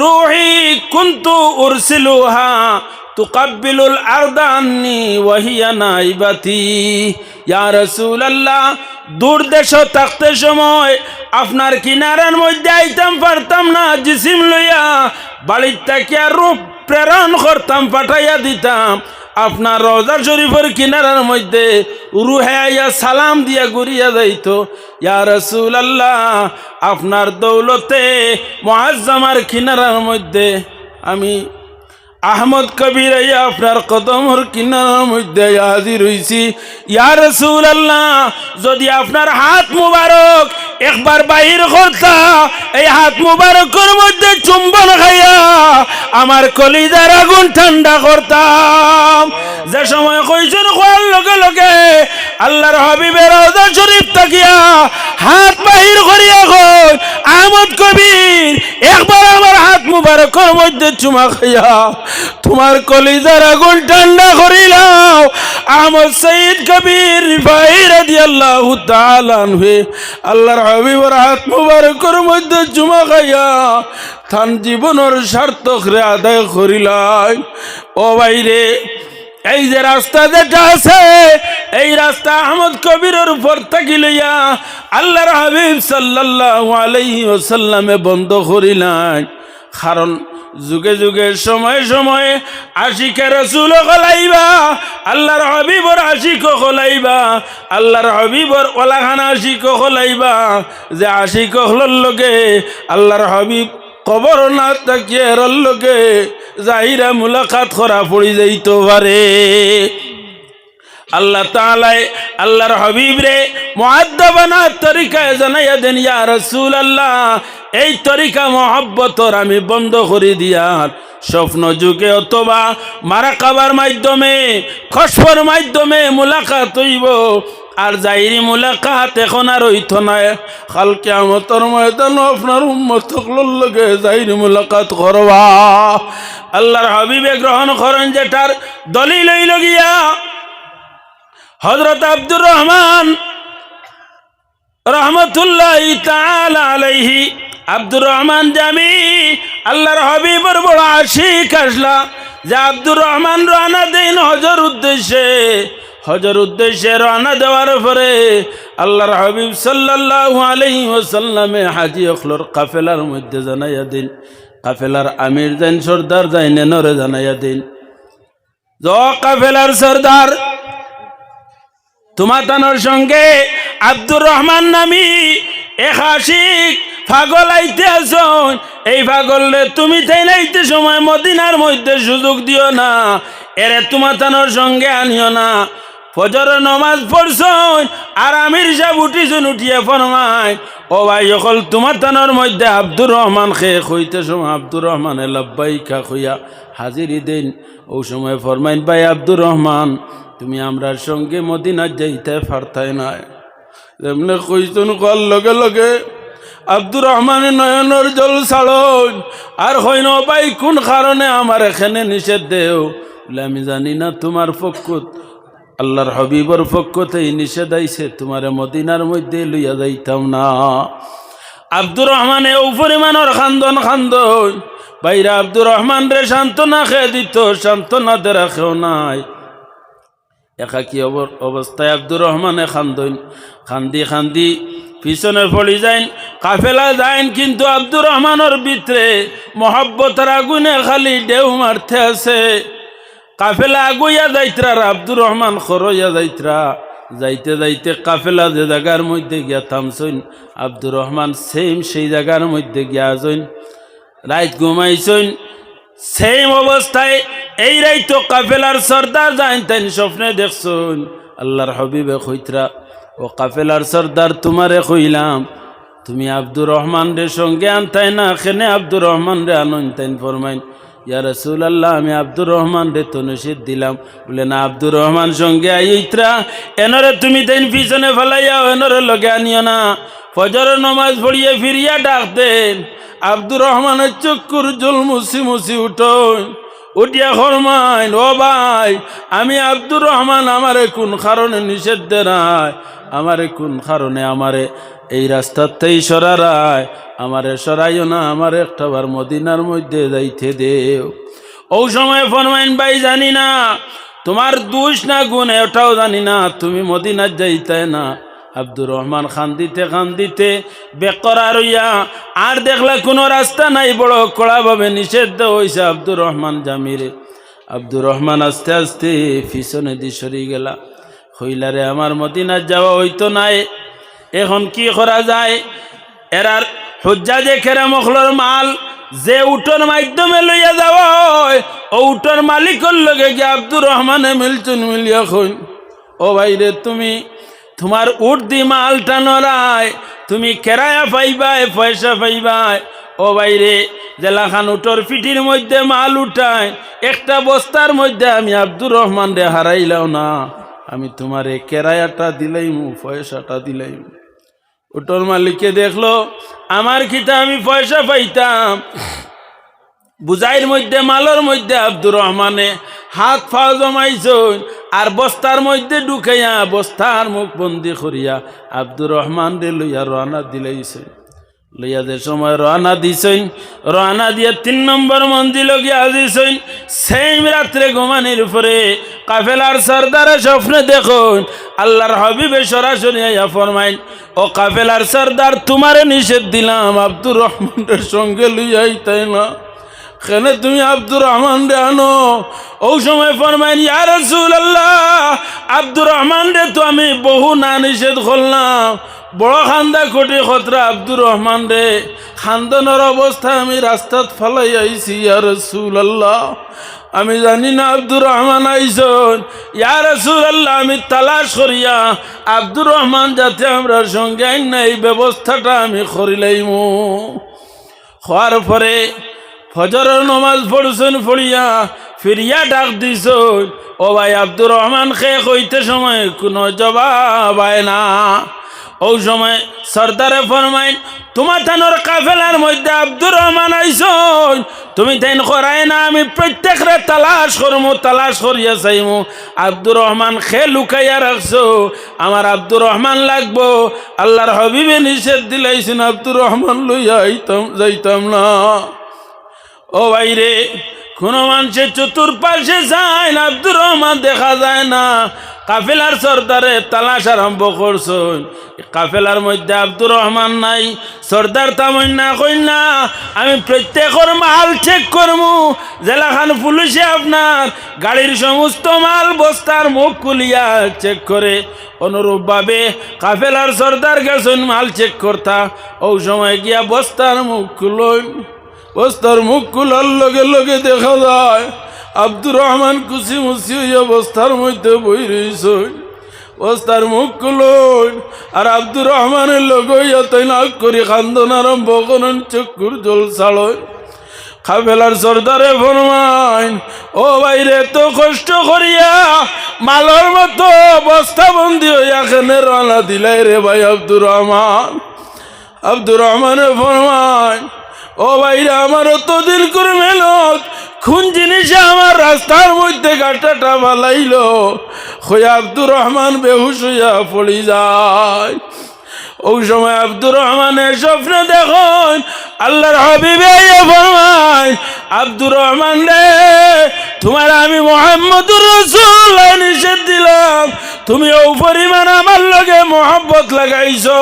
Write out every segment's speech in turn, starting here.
রুহি কুন্তু উরসিলুহা তুকাব্বিলুল আরদানি ওয়াহিয়া নাইবাতি। ইয়া রাসূলুল্লাহ দূর দেশ থাকতে সময় আপনার কিনারার মধ্যে আইতাম পারতাম না, জিসিম লইয়া বাড়ির থেকে রূপ প্রেরণ করতাম, পাঠাইয়া দিতাম। আপনার রওজা শরীফের কিনারার মধ্যে রুহাইয়া সালাম দিয়া ঘুরিয়া যাইত। ইয়া রসুল আল্লাহ আপনার দৌলতে মহাজ্জামার কিনারার মধ্যে আমি আহমদ কবির আপনার কদমর কিনারার মধ্যে হাজির হইছি। ইয়া রসুল আল্লাহ যদি আপনার হাত মুবারক একবার বাহির করতা, এই হাত মুবারকের মধ্যে চুম্বন খাইয়া আমার কলিজার আগুন ঠান্ডা করতাম। যে সময় কইছেন, খোয়ার লগে লগে আল্লাহর হাবিবের রওজা শরীফ তাকিয়া হাত বাহির করিয়া কই আহমদ কবির, একবার আমার হাত মুবারকের মধ্যে চুমা খাইয়া তোমার কলিজার আগুন ঠান্ডা করিলাও। আহমদ সঈদ কবির ভাই রাদিয়াল্লাহু তাআলা আনহু, আল্লাহর হাবিবের হাত মুবারকের মধ্যে চুমা খাইয়া থান জীবনের সার্থক রে আদায় করিলাই। ও বাইরে এই যে রাস্তা যেটা আছে, এই রাস্তা আহমদ কবিরের উপর থাকি লইয়া আল্লাহর হাবিব সাল্লাল্লাহু আলাইহি ওয়াসাল্লামে বন্ধ করিলেন কারণ যুগে যুগে, সময় সময়ে আশিকে রসুল কলাইবা আল্লাহর হবিবর আশিক কলাইবা আল্লাহর হবিবর ওলাখান আশিক কলাইবা যে আশিক হলর লগে আল্লাহর হবিব কবর না তাকিয়ে লগে জাহিরা মুলাকাত করা পড়ি যাইতে পারে আল্লাহ তাআলায় আল্লাহর হাবিব রে মুআদ্দাবানা তরিকায় জানাইয়া দেন, ইয়া রাসূল আল্লাহ এই তরিকা মহব্বতর আমি বন্ধ করে দিয়ার স্বপ্ন যুগে অথবা মারা কাবার মাধ্যমে খসফর মাধ্যমে মুলাকাত হইব। আর যাইরি মুলাকাত এখন আর হইত নাই। কালকে আমতর ময়দান আপনার উম্মত লগে যাইরি মুলাকাত করবা। আল্লাহর হাবিবে গ্রহণ করেন যেটার দলিল হইল গিয়া হজরত আব্দুর রহমান রহমতুল্লাহ আলাইহি। আব্দুর রহমান জামি আল্লাহর হবিবর বড় আশিক আসলা। যে আব্দুর রহমান রানা দিন হজর উদ্দেশ্যে হজর উদ্দেশ্যে রানা দেওয়ার পরে আল্লাহর হাবিব সাল্লাল্লাহু আলাইহি ওয়াসাল্লামে হাজি অখলর কাফেলার মধ্যে জানাইয়া দিন কাফেলার আমির যাইন সর্দার যাইন নরে জানাইয়া দিন জ কাফেলার সর্দার তোমাতানোর সঙ্গে আব্দুর রহমান নামি এক আশিক পাগল আইতে আসন। এই পাগল তুমি তাই নাইতে সময় মদিনার মধ্যে সুযোগ দিও না, এরে তোমাতানোর সঙ্গে আনিও না। ফজর নমাজ পড়ছন আর আমির সাহেব উঠিছুন, উঠিয়ে ফরমায়, ও ভাই, অকল তোমার তানোর মধ্যে আব্দুর রহমান খেয়ে হইতে সময় আব্দুর রহমানে লব্বাই খা খুইয়া হাজিরি দিন। ও সময় ফরমাইন, ভাই আব্দুর রহমান, তুমি আমরার সঙ্গে মদিনা যাইতে পারতাই নাই এমনি কইতুন কল লগে লগে আব্দুর রহমানের নয়নের জল ছাড়ন। আর হইন ভাই, কোন কারণে আমার এখানে নিষেধ দেও? বলে, আমি জানি না তোমার পক্ষত আল্লাহর হবিবর পক্ষতেই নিষেধ আইছে, তোমার মদিনার মধ্যে লইয়া যাইতাম না। আব্দুর রহমান এ পরিমাণর খান্দন খান্দন। বাইরা আব্দুর রহমান রে সান্ত্বনা খেয়ে দিত, সান্ত্বনা দে রাখেও নাই। একাকি অব- অবস্থায় আব্দুর রহমানে খান্দইন খান্দি খান্দি পিছনে পড়ি যাইন, কাফেলা যাইন, কিন্তু আব্দুর রহমানের ভিতরে মহব্বতের আগুনে খালি ঢেউ মারতে আছে। কাফেলা আগুইয়া যাইতরা আব্দুর রহমান খরইয়া যাইতরা। যাইতে যাইতে কাফেলা যে জায়গার মধ্যে গিয়া থামছইন আব্দুর রহমান সেম সেই জায়গার মধ্যে গিয়া যাইন রাইত ঘুমাইছইন সেম অবস্থায় এই রাইতো কাফেলার সর্দার যাইন তাইন স্বপ্নে দেখছইন আল্লাহর হবিবে কইতরা, ও কাফেলার সর্দার, তোমারে কইলাম, তুমি আব্দুর রহমান রে সঙ্গে আনতাই না, খেনে আব্দুর রহমান রে আনন তাইন ফরমাইন। ইয়া রসুলাল্লাহ, আমি আব্দুর রহমান রে তো নসিদ দিলাম। বলে, না, আব্দুর রহমান সঙ্গে আইত্রা এনরে তুমি তেন পিছনে ফেলাইয়াও এনরে লগে আনিও না। ফজর নমাজ পড়িয়ে ফিরিয়া ডাকতেন আব্দুর রহমানের চক্কুর জল মুসি মুসি উঠোন উঠিয়া ফরমাইন, ও ভাই, আমি আব্দুর রহমান, আমারে কোন কারণে নিষেধ দেয় আমারে কোন কারণে আমারে এই রাস্তাতেই সরারায় আমারে সরাইও না, আমার একটাবার মদিনার মধ্যে যাইতে দেও। ও সময় ফরমাইন, ভাই জানি না, তোমার দোষ না গুণ, ওটাও জানি না, তুমি মদিনার যাইতে না। আব্দুর রহমান খান দিতে খান দিতে বেকরা রইয়া আর দেখলা কোনো রাস্তা নাই, বড় কড়াভাবে নিষেধ হয়েছে আব্দুর রহমান জামিরে। আব্দুর রহমান আস্তে আস্তে পিছনে দি সরি গেলা। হইলারে আমার মদিনার যাওয়া হইতো নাই। এখন কি করা যায়? এরার হজ্জা যে খেরা মখলর মাল, যে উটোর মাধ্যমে লইয়া যাওয়া হয় ও উটোর মালিকর লগে গিয়ে আব্দুর রহমানে মিলচুন মিলিয়া খুন ও ভাইরে, তুমি তোমার উঠ দি মালটা নড়ায়, তুমি কেরায়া পাইবায়, পয়সা পাইবাই ও বাইরে জেলাখান উটোর পিঠির মধ্যে মাল উঠায়, একটা বস্তার মধ্যে আমি আব্দুর রহমান রে হারাইলাও না। আমি তোমারে কেরায়াটা দিলাইম, পয়সাটা দিলাইম। উটোর মালিককে দেখল, আমার খিতা আমি পয়সা পাইতাম। বুঝাইয়ের মধ্যে, মালর মধ্যে আব্দুর রহমানে হাত ফা জমাইছ আর বস্তার মধ্যে ঢুকাইয়া বস্তার মুখ বন্দি করিয়া আব্দুর রহমান রে লইয়া রওনা দিলাইছে। লইয়া যে সময় রওনা দিছেন। রওনা দিয়ে তিন নম্বর মন্দির গিয়া দিছেন সেই রাত্রে ঘুমানির উপরে কাফেলার সর্দারে স্বপ্নে দেখুন, আল্লাহর হবিবে সরাসরি আইয়া ফরমাইন ও কাফেলার সর্দার, তোমারে নিষেধ দিলাম, আব্দুর রহমানের সঙ্গে লইয়াই তাই না। কেনে তুমি আব্দুর রহমান রে আনো? ও সময় ফরমাইন ইয়া রাসূলুল্লাহ, আব্দুর রহমান রে তো আমি বহু না নিষেধ করলাম। বড় খান্দা কোটি খতরা আব্দুর রহমান রে। খান্দনের অবস্থায় আমি রাস্তাত ফলাই আইছি ইয়া রাসূলুল্লাহ। আমি জানি না আব্দুর রহমান আইসন। ইয়া রাসূলুল্লাহ, আমি তালাশ করিয়া আব্দুর রহমান যাতে আমরা সঙ্গে আইন না এই ব্যবস্থাটা আমি করিলাইমু হওয়ার পরে ফজরের নমাজ পড়ছেন পড়িয়া ফিরিয়া ডাক দিছ ও ভাই আব্দুর রহমান খে কইতে সময় কোনো জবাব আয় না। ও সময় সর্দারে ফরমাইন, তোমার থানোর কাফেলার মধ্যে আব্দুর রহমান আইসন। তুমি তাইন করাই না, আমি প্রত্যেকরে তালাশ করমু, তালাশ করিয়া চাইমু আব্দুর রহমান খে লুকাইয়া রাখছো, আমার আব্দুর রহমান লাগবো। আল্লাহর হবিবে নিষেধ দিলাইছেন, আব্দুর রহমান আইতাম, যাইতাম না। ও ভাইরে, কোনো মানুষের চতুর্পাশে যায় আব্দুর রহমান দেখা যায় না। কাফেলার সর্দারে তালাশ আরম্ভ করছেন। কাফেলার মধ্যে আব্দুর রহমান নাই, সর্দার তামন না কই না আমি প্রত্যেকের মাল চেক করমু। জেলাখান পুলিশে আপনার গাড়ির সমস্ত মাল বস্তার মুখ খুলিয়া চেক করে। অনুরূপভাবে কাফেলার সর্দার গেছেন মাল চেক করতা। ও সময় গিয়া বস্তার মুখ খুলন। বস্তার মুখ খোলার লগে লগে দেখা যায় আব্দুর রহমান খুশি মুসি ওই অবস্থার মধ্যে বই রইছ বস্তার মুখ খুলুন। আর আব্দুর রহমানের লগ তাই নাক করি খান্দন আরম্ভ করেন, চক্ষুর জল ছাড়য় খাবেলার সর্দারে ফরমাইন, ও বাইরে তো কষ্ট করিয়া মালর মতো বস্তা বন্দি হইয়া খেনে রানা দিলাই রে ভাই আব্দুর রহমান? আব্দুর রহমানের ফরমাইন, ও ভাইরা আমার তো দিল করে মেলত কোন জিনিসে আমার রাস্তার মধ্যে গাটাটা বালাইল হয়ে আব্দুর রহমান বেহুশ হইয়া পড়ি যায়। ওই সময় আব্দুর রহমানের স্বপ্নে দেখুন। আল্লাহর হাবিবে ফরমায়, আব্দুর রহমান রে, তোমার আমি মোহাম্মদুর রসুল নিষেধ দিলাম। তুমি ও পরিমাণ আমার লগে মোহাম্মত লাগাইছো।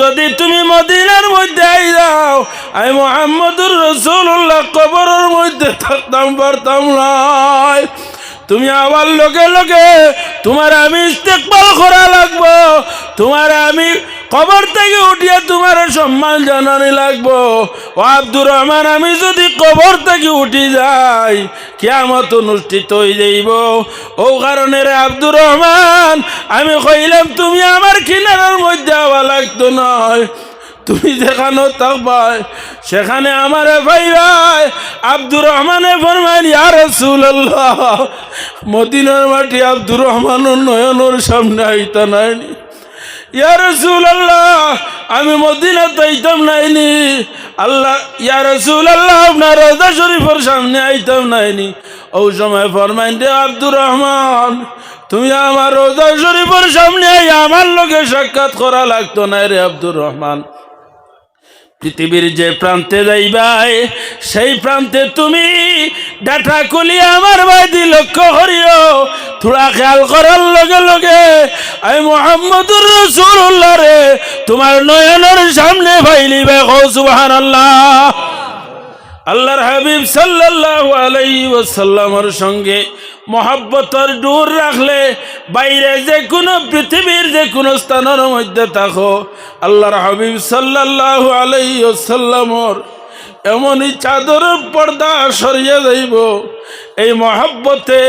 যদি তুমি মদিনার মধ্যে আই যাও আমি মোহাম্মদুর রসুল্লাহ কবরের মধ্যে থাকতাম, পারতাম নাই। তুমি আবার লগে লগে তোমার আমি ইস্তেকবাল করা লাগবো। তোমার আমি কবর থেকে উঠিয়া তোমার সম্মান জানানি লাগবো। ও আব্দুর রহমান, আমি যদি কবর থেকে উঠি যাই কেমত অনুষ্ঠিত হয়ে যাইব। ও কারণে রে আব্দুর রহমান, আমি কইলাম, তুমি আমার কিনারের মধ্যে আওয়া লাগতো নয়। তুমি যেখানে থাকবাই সেখানে আমারে ভাই ভাই আব্দুর রহমানে ফরমান ইয়া রাসূলুল্লাহ, মদিনার মাটি আব্দুর রহমানের নয়নের সামনে আইতা নাইনি। আমি মদিনা তাইতাম নাইনি। আল্লাহ, ইয়া রাসূলুল্লাহ, আপনার রোজা শরীফের সামনে আইতাম নাইনি। ও সময় ফরমাইন, রে আব্দুর রহমান, তুমি আমার রোজা শরীফের সামনে আমার লোকে সাক্ষাৎ করা লাগতো না রে আব্দুর রহমান। পৃথিবীর যে প্রান্তে যাইবাই, সেই প্রান্তে তুমি ডাটা খুলি আমার বাদি লক্ষ্য করিও থোড়া খেয়াল করার লগে লগে আমি মোহাম্মদুর রসুল্লাহ রে, তোমার নয়নের সামনে ভাইলি বেখো সুবাহান আল্লাহ আল্লাহর হাবিব সাল্লাল্লাহু আলাইহি ওয়াসাল্লামের সঙ্গে মহাব্বতর দূর রাখলে, বাইরে যে কোনো পৃথিবীর যে কোনো স্থানের মধ্যে থাকো। আল্লাহর হাবিব সাল্লাল্লাহু আলাইহি ওয়াসাল্লামর এমনই চাদর পর্দা সরিয়ে যাইব এই মহাব্বতে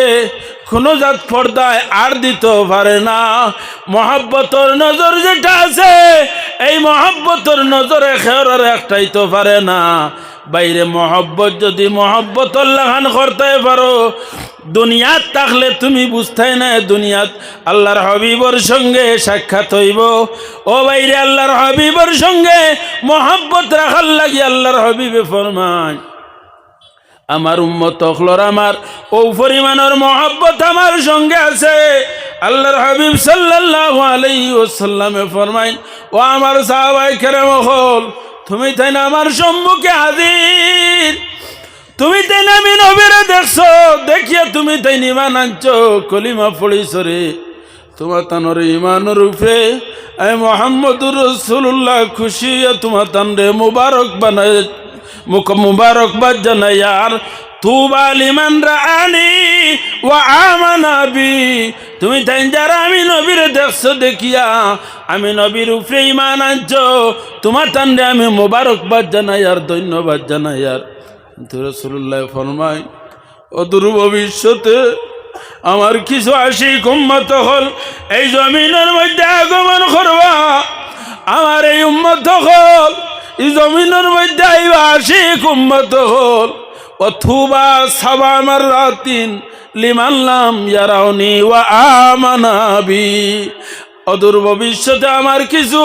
কোনো জাত পর্দায় আর দিতে পারে না। মহাব্বতর নজর যেটা আছে, এই মহাব্বতর নজরে খেয়ার একটাই তো পারে না। বাইরে মহব্বত, যদি মহব্বতর লাগান করতে পারো, দুনিয়াত থাকলে তুমি বুঝতেই না, দুনিয়াত আল্লাহর হবিবর সঙ্গে সাক্ষাৎ হইব। ও বাইরে আল্লাহর হবিবর সঙ্গে মহব্বত রাখার লাগি আল্লাহর হবিবে ফরমান আমার উম্মত অখলর আমার, ও পরিমাণের মহব্বত আমার সঙ্গে আছে। আল্লাহর হাবিব সাল্লাল্লাহু আলাইহি ওয়াসাল্লামে ফরমাইন ও আমার সাহাবাই কেরাম হল তুমি তাই না আমার সম্মুখে হাজির? তুমি তাই না আমি নবীরে দেখছ দেখিয়া তুমি তাই নিমান আনছো? কলিমা পড়িছ রে তোমার তানোর ইমান রূপে আমি মোহাম্মদুর রসুল্লাহ খুশি তোমার তোমার তানরে মুবারক বানায় মুখ মুবারকবাদ জানাই। আর তুবা লিমান রানি ওয়া আমানা তুমি তাই আমি নবীর দেখছ দেখিয়া। আমি নবীর উপরে ইমান আনছো। তোমার তান্ডে আমি মোবারকবাদ জানাই আর ধন্যবাদ জানাই আর। রসুল্লাহ ফরমাই অদূর ভবিষ্যতে আমার কিছু আসি উম্মত হল, এই জমিনের মধ্যে আগমন করবা। আমার এই উম্মত হল, এই জমিনের মধ্যে আইবা আসি উম্মত হল। অথবা সাবা আমার রাতিন লিমাল্লাম ইয়ারাউনি ওয়া আমানাবি অদূর ভবিষ্যতে আমার কিছু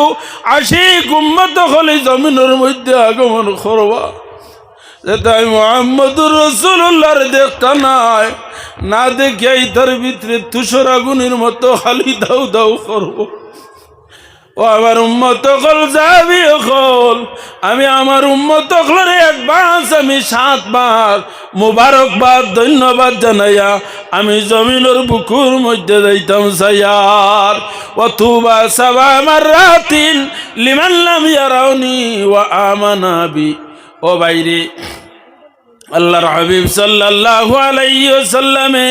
আসি উম্মত হল জমিনের মধ্যে আগমন করবা। তাই মোহাম্মদুর রসুল্লাহর দেখতা নাই। না দেখে তার ভিতরে তুষর আগুনের মতো খালি দাউ দাউ করব। ও আমার উম্মত কল যাবি কল আমি আমার উম্মত কলরে অ্যাডভান্স আমি সাতবার মুবারকবাদ, ধন্যবাদ জানাইয়া আমি জমিনের বুকুর মধ্যে যাইতাম সাইয়ার। অথবা সাবা আমার রাতিন লিমাল্লাম ইয়ারাউনি ওয়া আমানাবি ও বাইরে আল্লাহর হাবিব সাল্লাল্লাহু আলাইহি ওয়াসাল্লামে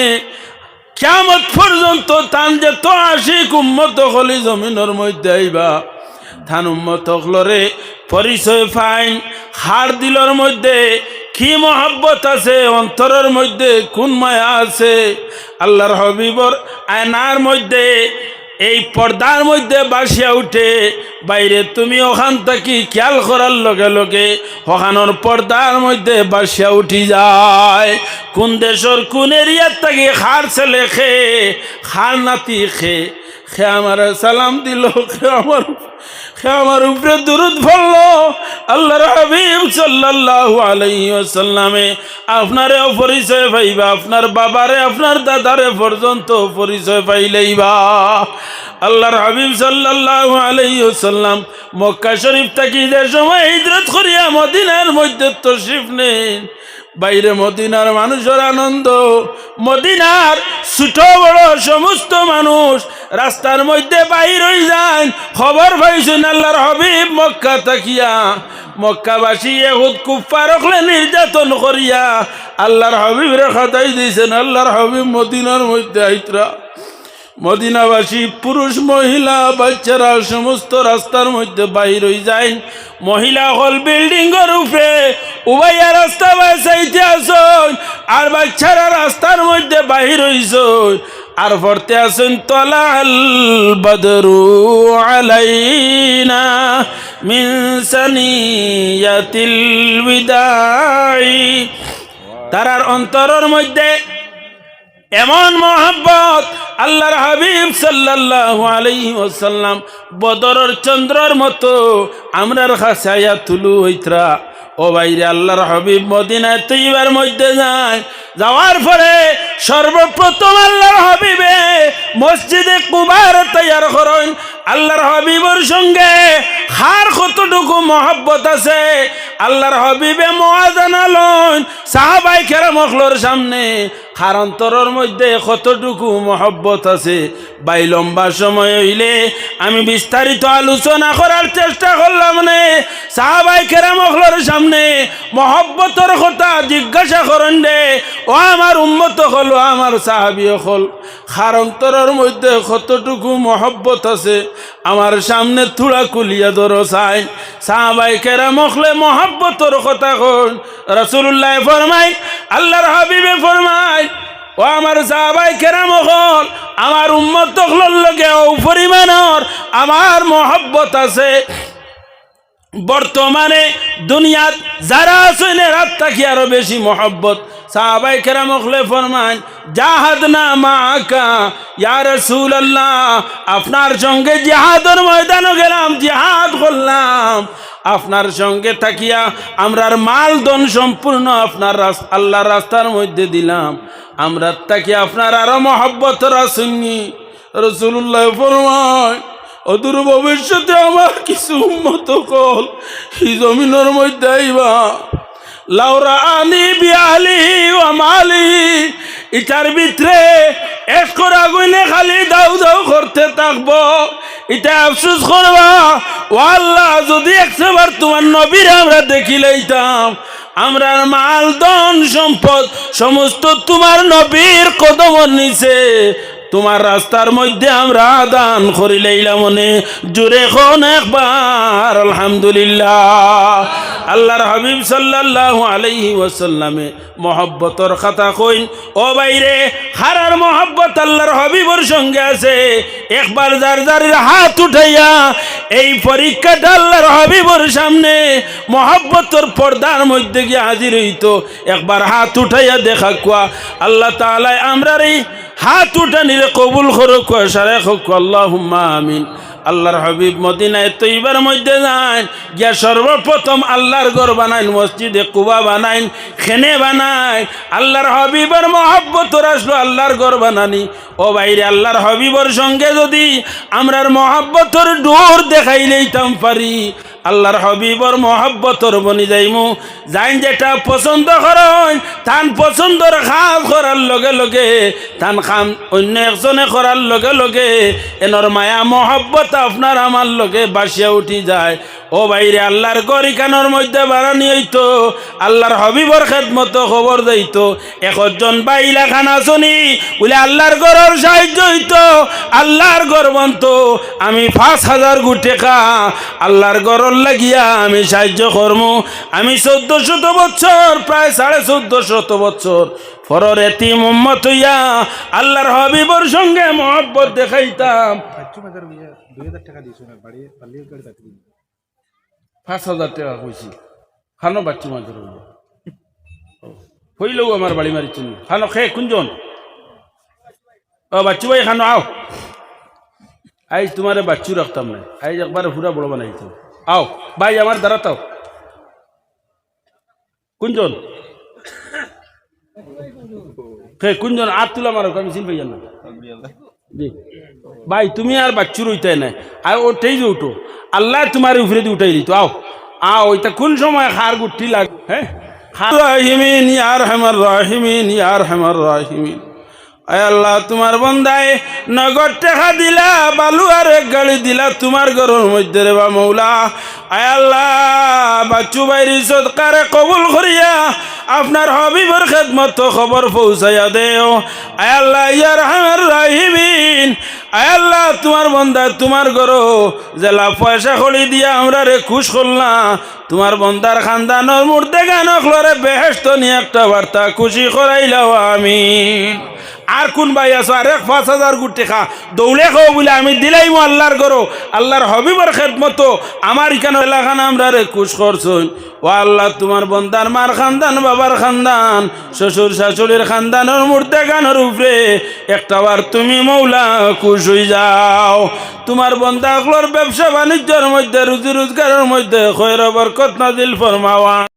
কিয়ামত পর্যন্ত তান যে তো আসি কুম্মত হলি জমিনের মধ্যে আইবা। থান উম্মত হলরে পরিচয় ফাইন হার দিলর মধ্যে কি মহাব্বত আছে, অন্তরের মধ্যে কোন মায়া আছে। আল্লাহর হবিবর আয়নার মধ্যে এই পর্দার মধ্যে বাসিয়া উঠে, বাইরে তুমি ওখান থাকি খেয়াল করার লগে লগে ওখানোর পর্দার মধ্যে বাসিয়া উঠি যায়। কোন দেশের কোন এরিয়ার থাকি খার ছেলে খে, খার নাতি খে খে আমার সালাম দিল, খে আমার খে আমার উপরে দুরুদ ফললো আল্লাহর হাবিব সাল্লাল্লাহু আলাইহি ওয়াসাল্লামে আপনারে পরিচয় পাইবা, আপনার বাবারে, আপনার দাদারে পর্যন্ত পরিচয় পাইলেইবা। আল্লাহর হাবিব সাল্লাল্লাহু আলাইহি ওয়াসাল্লাম মক্কা শরীফ থাকি যে সময় হিজরত করিয়া মদিনার মধ্যে তশরিফ নেন। বাইরে মদিনার মানুষের আনন্দ। মদিনার ছোট বড় সমস্ত মানুষ রাস্তার মধ্যে বাইর হয়ে যান। খবর পাইছেন আল্লাহর হবিব মক্কা তাকিয়া। মক্কাবাসী এহুদ কুফা রখলে নির্যাতন করিয়া আল্লাহর হবিবের খাতাই দিয়েছেন, আল্লাহর হবিব মদিনার মধ্যে আইতরা। মদিনাবাসী, পুরুষ, মহিলা, বাচ্চারা সমস্ত রাস্তার মধ্যে বাইর হয়ে যায়। মহিলা হল বিল্ডিং এর উপরে উভয়া রাস্তা বাঁচাইতে আসন, আর বাচ্চারা রাস্তার মধ্যে বাহির হইছ আর পড়তে আছেন তলাল বদরু আলাইনা মিন সানিয়াতিল বিদাই। তারার অন্তরের মধ্যে এমন মহাব্বত আল্লাহর হাবিব সাল্লাল্লাহু আলাইহি ওয়াসাল্লাম বদরের চন্দ্রর মতো আমরার খাসায়া তুলু হইতরা। ও বাইরে আল্লাহর হাবিব মদিনায় তৈবার মধ্যে যায়, যাওয়ার পরে সর্বপ্রথম আল্লাহর হাবিবে মসজিদে কুবার তৈয়ার করেন। আল্লাহর হাবিবর সঙ্গে হার কতটুকু মহব্বত আছে? আল্লাহর হবিবে মোয়াজানা লন সাহাবাই খেরা মখলোর সামনে খার অন্তরের মধ্যে কতটুকু মহব্বত আছে? বাই লম্বা সময় হইলে আমি বিস্তারিত আলোচনা করার চেষ্টা করলাম নে। সাহাবাই খেরা মখলোর সামনে মহব্বতর কথা জিজ্ঞাসা করেন দে ও আমার উন্মত হল ও আমার সাহাবি হল। খার অন্তরের মধ্যে কতটুকু মহব্বত আছে, আমার সামনে থুড়া কুলিয়া ধরো চাই সাহাবাই কেরা মখলে মহব্বতর কথা কন। রসুল্লাহ ফরমাই আল্লাহর হাবিবে ফরমাই ও আমার সাহাবাই কেরা মখল আমার উম্মত লগে ও পরিমাণর আমার মহব্বত আছে। বর্তমানে দুনিয়াত যারা আছেন রাত থাকি আরও বেশি মহব্বত। সাহাবাই কেরাম ফরমান জাহাদ না মাকা ইয়া রাসূলুল্লাহ, আপনার সঙ্গে জিহাদের ময়দানও গেলাম, জিহাদ করলাম। আপনার সঙ্গে থাকিয়া আমরার মাল ধন সম্পূর্ণ আপনার আল্লাহর রাস্তার মধ্যে দিলাম। আমরা তাকি আপনার আরও মহব্বত রাসুনি রসুল্লাহ ফরমায় অদূর ভবিষ্যতে আমার কিছু উন্মত কল এই জমিনের মধ্যে আইবা। লাউরা আনি বিয়ালি ও মালি, ইটার ভিতরে এক করা গইলে খালি দাউ দাউ করতে থাকব। এটা আফসোস করবা, ও আল্লাহ, যদি একশোবার তোমার নবীর আমরা দেখি লইতাম, আমরা মাল, ধন, সম্পদ, সমস্ত তোমার নবীর কদম নিচে তোমার রাস্তার মধ্যে আমরা দান করিলাইলাম মনে। জুড়ে এখন একবার আলহামদুলিল্লাহ। আল্লাহর হাবিব সাল্লাল্লাহু আলাইহি ওয়াসাল্লামে মহব্বতর কথা কইন, ও বাইরে, হারার মহব্বত আল্লাহর হাবিবর সঙ্গে আছে। একবার যার যার হাত উঠাইয়া এই পরীক্ষাটা আল্লাহর হাবিবর সামনে মহব্বতর পর্দার মধ্যে গিয়ে হাজির হইতো। একবার হাত উঠাইয়া দেখা কুয়া, আল্লাহ তাআলা আমরার এই হাত উঠা নিলে কবুল করুক সারে হোক আল্লাহ আমিন। আল্লাহর হাবিব মদিনায় তৈবার মধ্যে যান। গিয়া সর্বপ্রথম আল্লাহর ঘর বানাইন, মসজিদে কুবা বানাইন, খেনে বানাই। আল্লাহর হাবিবের মহাব্বত আসলো, আল্লাহর ঘর বানানি। ও বাইরে আল্লাহর হাবিবর সঙ্গে যদি আমরার মহাব্বতর ডোর দেখাই লইতাম পারি। আল্লাহর হবিবর মহব্বতর বনি যাইমু। যাইন যেটা পছন্দ করেন, তান পছন্দর কাজ করার লগে লগে, তান কাম অন্য একজনে করার লগে লগে, এনর মায়া মহব্বত আপনার আমার লগে বাসিয়া উঠি যায়। ও বাইরে আল্লাহর গরিকানোর মধ্যে বাড়ানি হইতো, আল্লাহর হবিবর খেদমতো খবর দিত। একজন বাইলা খানা শুনি বলে, আল্লাহর গরর সাহায্য হইতো, আল্লাহর গর বন্ত, আমি পাঁচ হাজার গুটেকা, আল্লাহর গরর লাগিয়া আমি সাহায্য কর্ম। আমি চোদ্দ শত বছর, প্রায় সাড়ে চোদ্দ শত বছর ফরর এতি মোহাম্মত হইয়া আল্লাহর হবিবর সঙ্গে মহব্বত দেখাইতাম। পাঁচ হাজার টাকা কইছি। খানো বাচ্চু মাঝের আমার বাড়ি মারি চিনি খানো খে, কুঞ্জন। ও বাচ্চু ভাই, খানো আও। আইজ তোমারে বাচ্চু রাখতাম না। আইজ একবার পুরা বড় বানাইতো আও, ভাই আমার দাঁড়াতাও। কুঞ্জন। কুঞ্জন আর তুলা মারো আমি চিন পাই না। ভাই, তুমি আর বাচ্চুর উঠাই নাই। আর ওটাই যে উঠো। আল্লাহ তোমার উপরে দিয়ে উঠাই দিত। আও। আও ওইটা কোন সময় খার গুটি লাগ হ্যাঁ? রাহিমিন, ইয়ার হেমার রাহিমিন, ইয়ার হেমার রাহিমিন। আল্লাহ, তোমার বন্দায় নগদ টাকা দিলা বালু আর এক গাড়ি দিলা, তোমার ঘরের মধ্যে রে বা মৌলা। আয় আল্লাহ, বাচ্চু বাইরি সৎকারে কবুল করিয়া আপনার হবিবর খেদমত খবর পৌঁছাইয়া দেও। আয় আল্লাহ ইয়ার হামের রাহিমিন। আয় আল্লাহ, তোমার বন্দা তোমার গরো জেলা পয়সা খড়ি দিয়া আমরা রে খুশ করলাম তোমার বন্দার খানদানোর মূর্তে গান খলরে বেহেস্ত নিয়ে একটা বার্তা খুশি করাইলাও আমিন আর কোন ভাই আছো? আর এক পাঁচ হাজার গুটি খা। দৌড়ে খাও বলে আমি দিলাইমো আল্লাহর করো আল্লাহর হবিবর খেদমত। আমার এখানে এলাকান আমরা রে করছই ও আল্লাহ, তোমার বন্দার মার খানদান, বাবার খানদান, শ্বশুর শাশুড়ির খানদানের মূর্তে গানের উপরে একটাবার তুমি মৌলা খুশ হয়ে যাও। তোমার বন্দাগুলোর ব্যবসা বাণিজ্যের মধ্যে, রুজি রোজগারের মধ্যে, খৈর বরকত নাজিল ফরমাওয়া